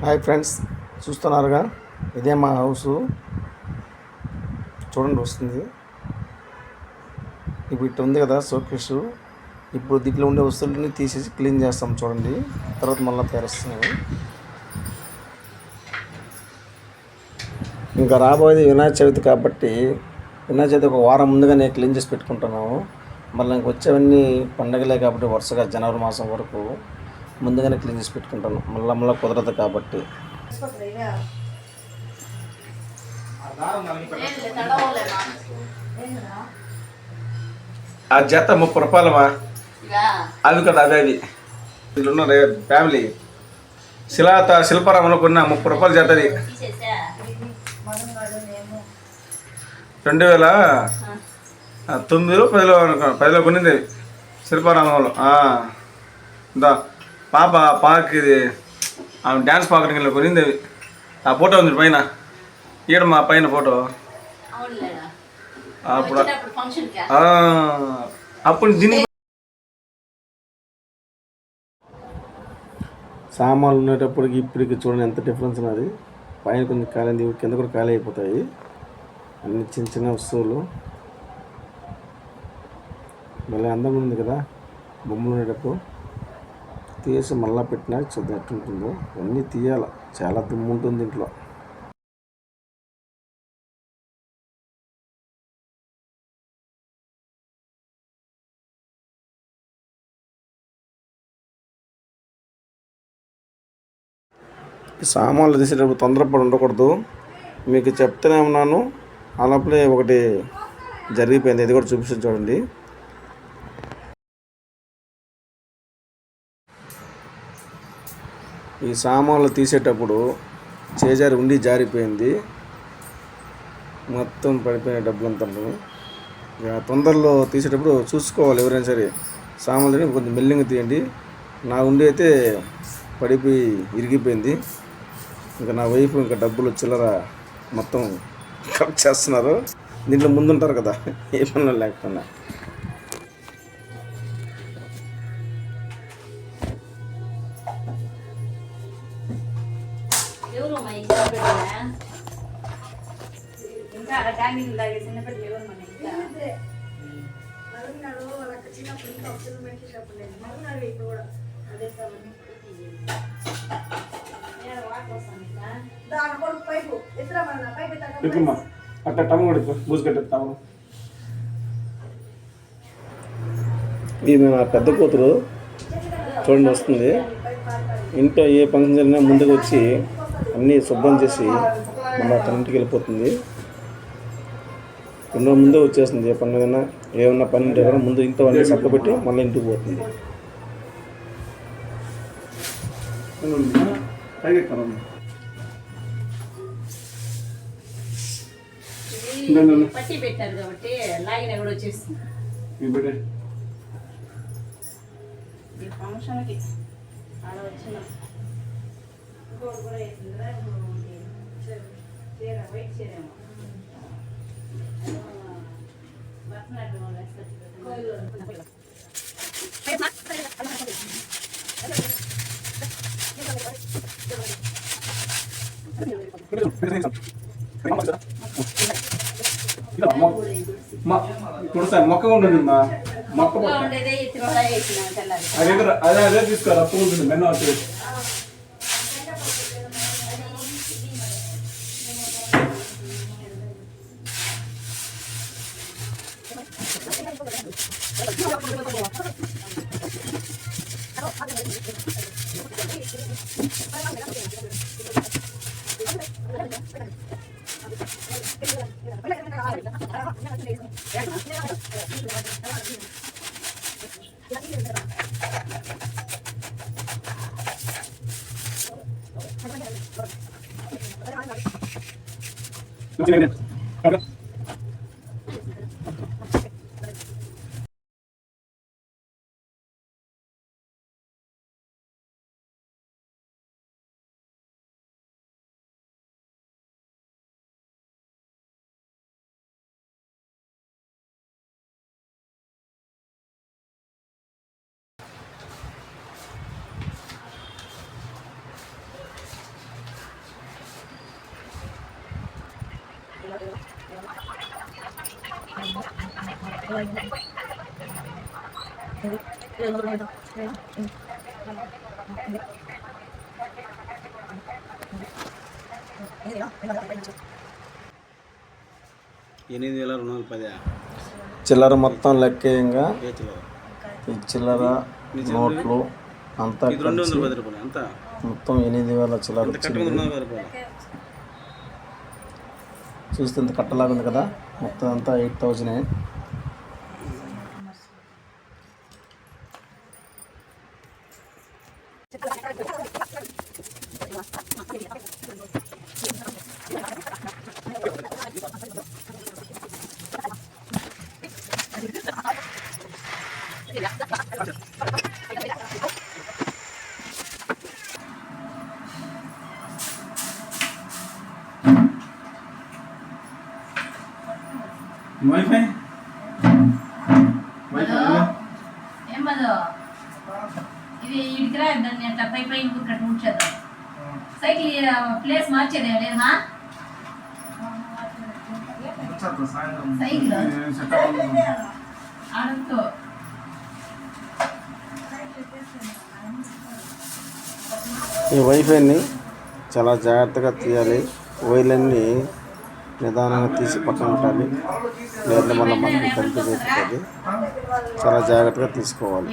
Hi friends చూస్తున్నారుగా? ఇదే మా హౌస్. చూడండి వస్తుంది. ఇప్పుడు ఇట్లా ఉంది కదా షోకేస్. ఇప్పుడు దీంట్లో ఉండే వస్తువులన్నీ తీసేసి క్లీన్ చేస్తాం చూడండి. తర్వాత మళ్ళీ తెరుస్తున్నాము. ఇంకా రాబోయేది వినాయక చవితి కాబట్టి వినాయక చవితి ఒక వారం ముందుగానే క్లీన్ చేసి పెట్టుకుంటున్నాము. మళ్ళీ ఇంక వచ్చేవన్నీ పండగలే కాబట్టి వరుసగా జనవరి మాసం వరకు ముందుగానే క్లీన్ చేసి పెట్టుకుంటాను. మళ్ళీ మళ్ళీ కుదరదు కాబట్టి. ఆ జత ముప్పై రూపాయలమా? అవి కదా అదే అవి. ఉన్నారు ఫ్యామిలీ. శిలాత శిల్పారామంలో కొన్న ముప్పై రూపాయలు జతది. రెండు వేల? తొమ్మిదిలో పదిలో పదిలో కొనింది. అవి శిల్పారామంలో. దా. పాప పార్క్ ఇది ఆమె డ్యాన్స్ పాకరింగ్లో కొనింది అవి ఆ ఫోటో ఉంది పైన. ఈడ మా పైన ఫోటో అప్పుడు ఆ, అప్పుడు దీని సామాన్లు ఉండేటప్పటికి ఇప్పటికి చూడండి ఎంత డిఫరెన్స్ ఉన్నది. పైన కొంచెం ఖాళీ కింద కూడా ఖాళీ అయిపోతాయి. అన్ని చిన్న చిన్న వస్తువులు. మళ్ళీ అందంగా ఉంది కదా బొమ్మలు ఉండేటప్పుడు. తీసి మళ్ళీ పెట్టినా చూద్దాం ఎట్టుంటుందో అన్నీ తీయాలి. చాలా దుమ్ము ఉంటుంది ఇంట్లో. సామాన్లు తీసేటప్పుడు తొందరపడి ఉండకూడదు. మీకు చెప్తూనే ఉన్నాను. అలాపలే ఒకటి జరిగిపోయింది. ఇది కూడా చూపిస్తుంది చూడండి. ఈ సామాన్లు తీసేటప్పుడు చేజారి ఉండి జారిపోయింది. మొత్తం పడిపోయిన డబ్బులంతా ఇక తొందరలో తీసేటప్పుడు చూసుకోవాలి ఎవరైనా సరే. సామాన్లు కొంచెం మెల్లింగా తీయండి. నా ఉండి అయితే పడిపోయి ఇరిగిపోయింది. ఇంకా నా వైపు ఇంకా డబ్బులు చిల్లర మొత్తం కట్ చేస్తున్నారు. దీంట్లో ముందుంటారు కదా ఏ పనులు లేకపోయినా. మా ఇంట్లో పెట్టినా? ఇంకా చిన్న ఎవరు మన ఇంకా? అట్లా టమ్ కూడా ఇది నా పెద్ద కూతురు. చూడండి వస్తుంది. ఇంట్లో ఏ ఫంక్షన్ జరిగినా ముందుకు వచ్చి అన్నీ శుభ్రం చేసి మళ్ళీ తన ఇంటికి వెళ్ళిపోతుంది. ఎన్నో ముందే వచ్చేస్తుంది ఏ పని ఏదైనా ఏమన్నా పని ఉంటే కూడా ముందు ఇంట్లో అన్నీ చక్క పెట్టి మళ్ళీ ఇంటికి పోతుంది. పట్టి పెట్టారు కాబట్టి లాగిన కూడా వచ్చేస్తుంది. ఈ ఫంక్షన్కి ఆడ వచ్చిన ఇంకోటి కూడా వేసిందిరా చీర వైట్ చీరేమో భరతనాట్యం వాళ్ళు మొక్క ఉంటుంది మా మొక్క అదే అదే అదే తీసుకోవాలి అప్పు ఉంటుంది మెన్న Gracias. ఎనిమిది వేల రెండు వందల పది చిల్లర మొత్తం లెక్కేయంగా చిల్లర? నోట్లు అంతా మొత్తం ఎనిమిది వేల చిల్లర చూస్తే ఇంత కట్టలాగా ఉంది కదా. మొత్తం అంతా ఎయిట్ థౌజండ్ వైఫై ఏం బదో ఇది ఇడికి రా దాన్ని అట్లా పై పై ఊరికట్టు ఉంచేద్దాం సైకిల్ ప్లేస్ మార్చేదేం లేదమ్మా సైకిల్ ఆడంతో ఈ వైఫైని చాలా జాగ్రత్తగా తీయాలి. వైర్లన్నీ నిదానంగా తీసి పక్కన పెట్టాలి. లేదంటే మళ్ళీ మనకి కలిపి చేస్తుంది చాలా జాగ్రత్తగా తీసుకోవాలి.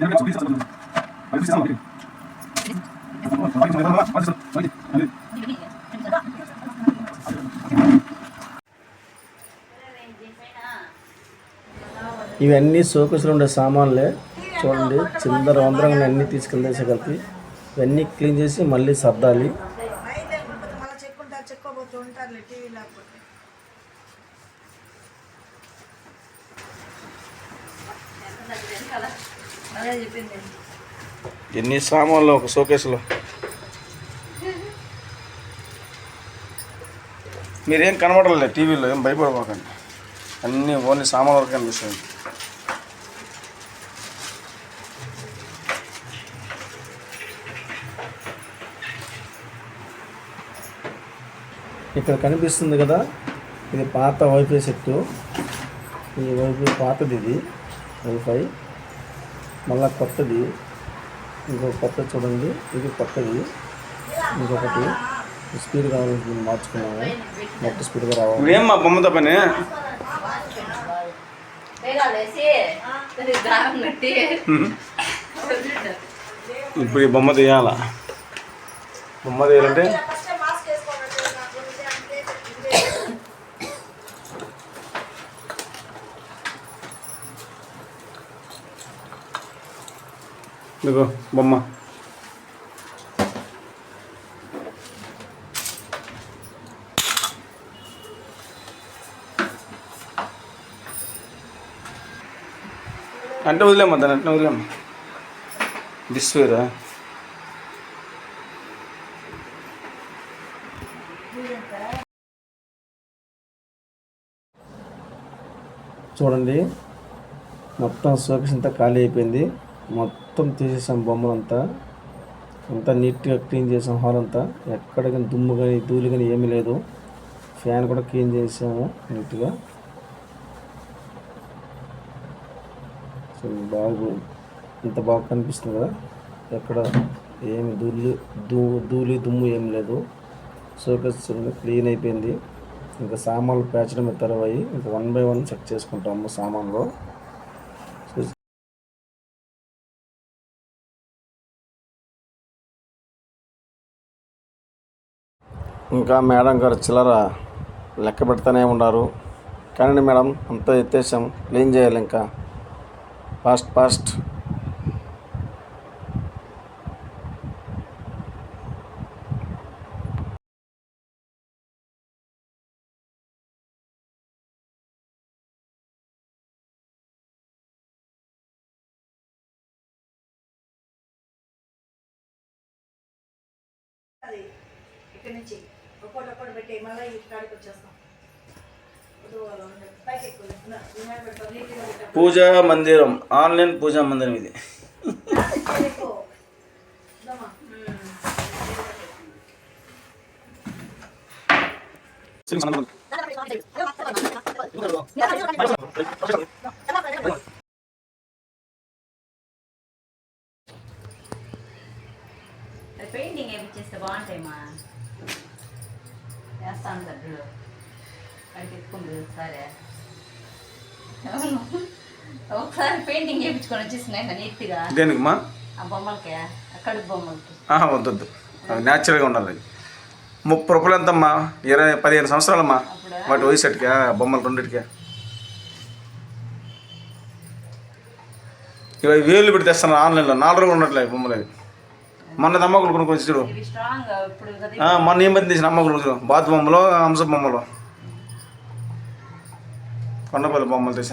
여러분 저기 있어 ఇవన్నీ సోకసులు ఉండే సామాన్లే. చూడండి చిందర వందరంగా అన్నీ తీసుకెళ్ళేసి కలిపి ఇవన్నీ క్లీన్ చేసి మళ్ళీ సర్దాలి. ఎన్ని సామాన్లు ఒక షోకేసులో మీరేం కనబడలేదు టీవీలో ఏం భయపడబోకండి. అన్నీ ఓన్లీ సామాన్ల వరకు కనిపిస్తుంది ఇక్కడ కనిపిస్తుంది కదా ఇది పాత వైఫై సెట్ ఈ వైఫై పాతది ఇది వైఫై మళ్ళా కొత్తది. ఇంకో కొత్త చూడండి. ఇది కొత్తది. ఇంకొకటి. స్పీడ్ కావాలని మార్చుకున్నాము నెట్ స్పీడ్గా రావాలి. ఏమ్మా బొమ్మతో పని ఇప్పుడు ఈ బొమ్మ తీయాల? బొమ్మ తీయాలంటే ఫస్ట్ మాస్క్ వేసుకోవాలంటే నాకు ఇదే అంటే ఇదే ఇదిగో బొమ్మ. అంటే వదిలేమ్మా దాన్ని అంటే వదిలేమ్మా. డిస్వేరా చూడండి మొత్తం సోకేస్ అంతా ఖాళీ అయిపోయింది. మొత్తం తీసేసాం బొమ్మలంతా. అంతా నీట్గా క్లీన్ చేసాం హాల్ అంతా ఎక్కడ కానీ దుమ్ము కానీ ధూళి కానీ ఏమీ లేదు. ఫ్యాన్ కూడా క్లీన్ చేసాము నీట్గా. సో బాగు ఇంత బాగా కనిపిస్తుంది కదా. ఎక్కడ ఏమి ధూళి దూ ధూళి దుమ్ము ఏం లేదు. సోకేస్ క్లీన్ అయిపోయింది. ఇంకా సామాన్లు పేర్చడం తర్వాయి. ఇంకా వన్ బై వన్ చెక్ చేసుకుంటాము సామాన్లు. ఇంకా మేడం గారు చిల్లర లెక్క పెడతానే ఉన్నారు. కానీ మేడం అంత ఎత్తేసాం క్లీన్ చేయాలి ఇంకా? ఫాస్ట్ ఫాస్ట్ ఇక్కడ నుంచి. ఒక్కోటి ఒక్కోటి పెట్టి మళ్ళీ ఈ కాడికి వచ్చేస్తాం. పూజా మందిరం ఆన్లైన్ పూజా మందిరం ఇది పెయింటింగ్ వేయించేస్తే బాగుంటాయమ్మా వేస్తాను ఎత్తుకుంది ఒకసారి. పెయింటింగ్ వేయించుకొని వచ్చేసినాయి నీట్గా. దేనికమ్మా? ఆ బొమ్మలకి కడుపు బొమ్మలకి. వద్దొద్దు. అవి న్యాచురల్గా ఉండాలి ముప్పై రూపాయలు ఎంతమ్మా? ఇరవై పదిహేను సంవత్సరాలమ్మా? వాటి వయసుటికా బొమ్మలు రెండింటికి? ఇవి వేలు పెట్టి తెస్తాను ఆన్లైన్లో. నాలుగు ఉండట్లేదు బొమ్మలు అవి. మొన్న అమ్మకులు కొనుక్కొని చూడు. మొన్న ఏం పని తీసిన అమ్మకులు చూడు. బాతు బొమ్మలు హంస బొమ్మలు. కొండపల్లి బొమ్మలు ఫ్రెండ్స్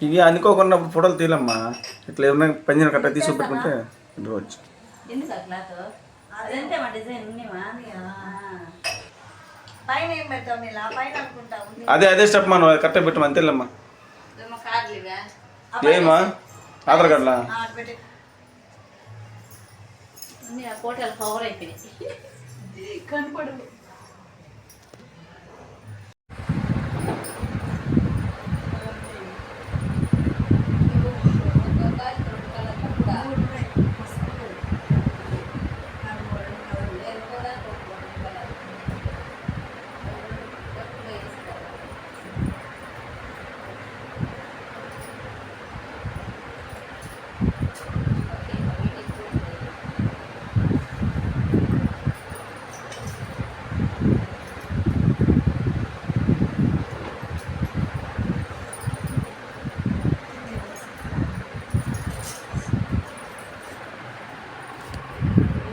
ఇవి అనుకోకుండా ఫోటోలు తీయలమ్మా. ఇట్లా ఏమైనా పంజిన కట్ట తీసి పెట్టుకుంటే వచ్చు. ఎందుకు ఆ క్లాత్? అదంతే మా డిజైన్ ఉన్నివా పైన ఏం పెడతావు నీలా? పైన అనుకుంటా ఉంది. అదే అదే స్టెప్ మనం కట్ట పెట్టు అంతేలమ్మా ఏమా? ఆధార్ కార్డులా? ఆ, అటు పెట్టి. అన్ని ఆ కోటలు కవర్ అయిపోయినాయి. కనపడు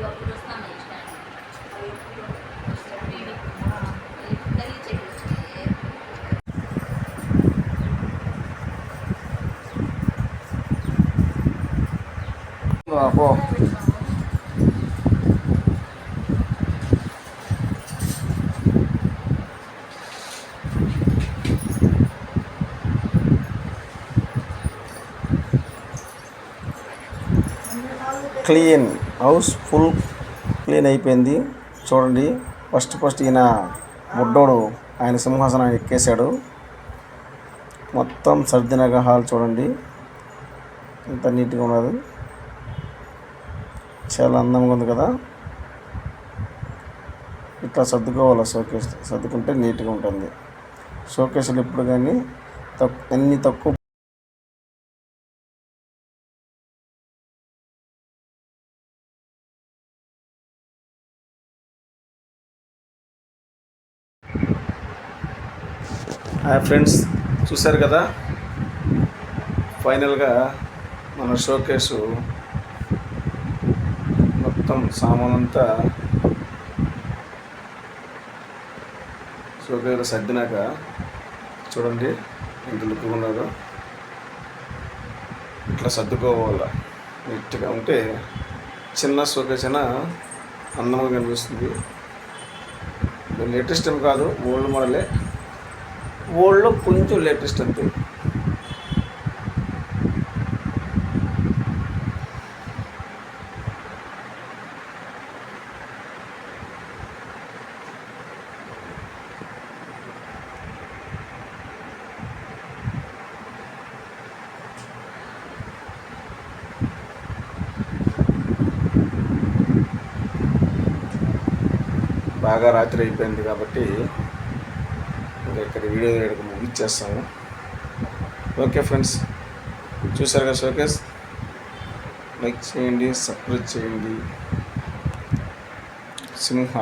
అప్పుడు వస్తాను పో. క్లీన్ హౌస్ ఫుల్ క్లీన్ అయిపోయింది. చూడండి ఫస్ట్ ఫస్ట్ ఈయన బుడ్డోడు ఆయన సింహాసనం ఎక్కేశాడు. మొత్తం సర్దినగ హాల్ చూడండి. ఎంత నీట్గా ఉన్నది. చాలా అందంగా ఉంది కదా. ఇట్లా సర్దుకోవాలి షోకేస్? సర్దుకుంటే నీట్గా ఉంటుంది. షోకేసులు ఎప్పుడు కానీ తక్కు అన్ని తక్కువ హాయ్ ఫ్రెండ్స్ చూశారు కదా? ఫైనల్గా మన షోకేసు మొత్తం సామానంతా అంతా షోకేలో సర్దినాక చూడండి ఎంత లుక్గా ఉన్నారో. ఇట్లా సర్దుకోవాలి? నీట్గా ఉంటే చిన్న సోకేసిన అందంగా కనిపిస్తుంది. లేటెస్ట్ ఏం కాదు ఓల్డ్ మోడలే. ఓల్డ్లో కొంచెం లేటెస్ట్ అంతే. బాగా రాత్రి అయిపోయింది కాబట్టి ఇంకా ఇక్కడ వీడియో ఇక్కడ ముగించేస్తాము ఓకే ఫ్రెండ్స్ చూసారు కదా షోకేస్? లైక్ చేయండి సబ్స్క్రైబ్ చేయండి. సింహ